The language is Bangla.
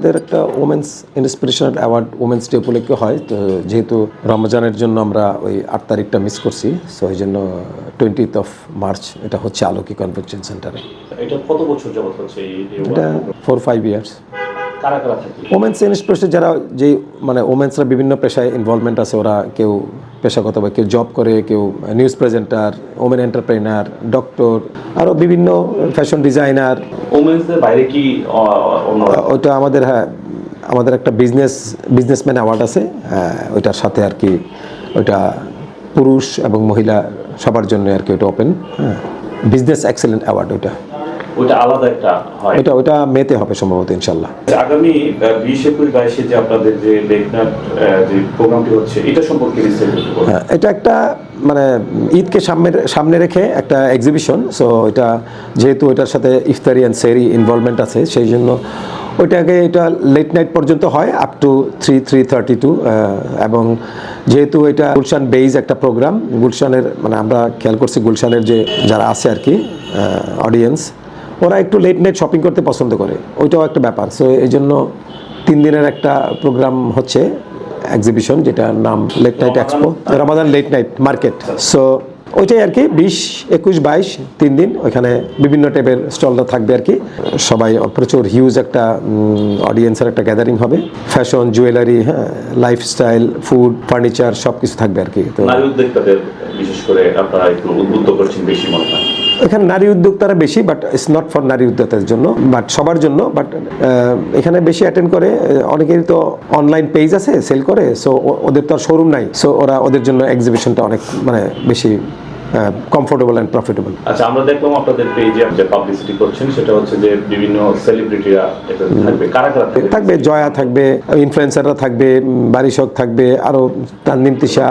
আমাদের একটা women's inspirational award women's day উপলক্ষে হয়। তো যেহেতু রমজানের জন্য আমরা ওই আট তারিখটা মিস করছি সো এই জন্য টোয়েন্টিথ অফ মার্চ এটা হচ্ছে আলোকি কনভেনশন সেন্টারে এটা কত বছর যাবত হচ্ছে এটা four five years women's inspiration যারা যে মানে ওমেন্সরা বিভিন্ন পেশায় ইনভলভমেন্ট আছে ওরা কেউ পেশাগত বা কেউ জব করে কেউ news presenter women entrepreneur doctor আরও বিভিন্ন ফ্যাশন ডিজাইনার ওমেন্সদের বাইরে কি ওইটা আমাদের হ্যাঁ আমাদের একটা বিজনেস বিজনেসম্যান অ্যাওয়ার্ড আছে। হ্যাঁ, ওইটার সাথে আর কি ওইটা পুরুষ এবং মহিলা সবার জন্য আর কি ওইটা ওপেন হ্যাঁ বিজনেস এক্সেলেন্ট অ্যাওয়ার্ড ওইটা। ওইটা আলাদা একটা হয় ওইটা ওইটা মেতে হবে সম্ভবত ইনশাল্লাহ আগামী বিশ একুশ বাইশে যে আপনাদের যে যে প্রোগ্রামটি হচ্ছে এটা সম্পর্কে। হ্যাঁ, এটা একটা মানে ঈদকে সামনে সামনে রেখে একটা এক্সিবিশন সো এটা যেহেতু ওইটার সাথে ইফতারি অ্যান্ড সেরি ইনভলভমেন্ট আছে সেই জন্য ওইটাকে এটা লেট নাইট পর্যন্ত হয় up to three three thirty to এবং যেহেতু এটা গুলশান বেইজ একটা প্রোগ্রাম গুলশানের মানে আমরা খেয়াল করছি গুলশানের যে যারা আছে আর কি অডিয়েন্স ওরা একটু লেট নাইট শপিং করতে পছন্দ করে। ওইটাও একটা ব্যাপার। সো এই জন্য তিন দিনের একটা প্রোগ্রাম হচ্ছে এক্সিবিশন যেটার নাম late night expo Ramadan late night market so ওইটাই আর কি বিশ একুশ বাইশ তিন দিন। ওইখানে বিভিন্ন টাইপের স্টলটা থাকবে আর কি। সবাই প্রচুর হিউজ একটা অডিয়েন্সের একটা গ্যাদারিং হবে। ফ্যাশন জুয়েলারি হ্যাঁ লাইফস্টাইল ফুড ফার্নিচার সব কিছু থাকবে আর কি। তো বিশেষ করে আপনারা একটু উদ্বুদ্ধ করছেন বেশি মনে হয়। এখানে নারী উদ্যোক্তারা বেশি বাট ইটস নট ফর নারী উদ্যোক্তাদের জন্য বাট সবার জন্য বাট এখানে বেশি অ্যাটেন্ড করে অনেকেরই তো অনলাইন পেজ আছে সেল করে সো ওদের তো আর শোরুম নাই সো ওরা ওদের জন্য এক্সিবিশনটা অনেক মানে বেশি কমফোর্টেবল অ্যান্ড প্রফিটেবল আচ্ছা আমরা দেখলাম আপনাদের পেজে যে পাবলিসিটি করছেন সেটা হচ্ছে যে বিভিন্ন সেলিব্রিটিরা থাকবে। কারা কারা থাকবে? জয়া থাকবে ইনফ্লুয়েন্সাররা থাকবে বারিশক থাকবে আরও তানদিন তিশা।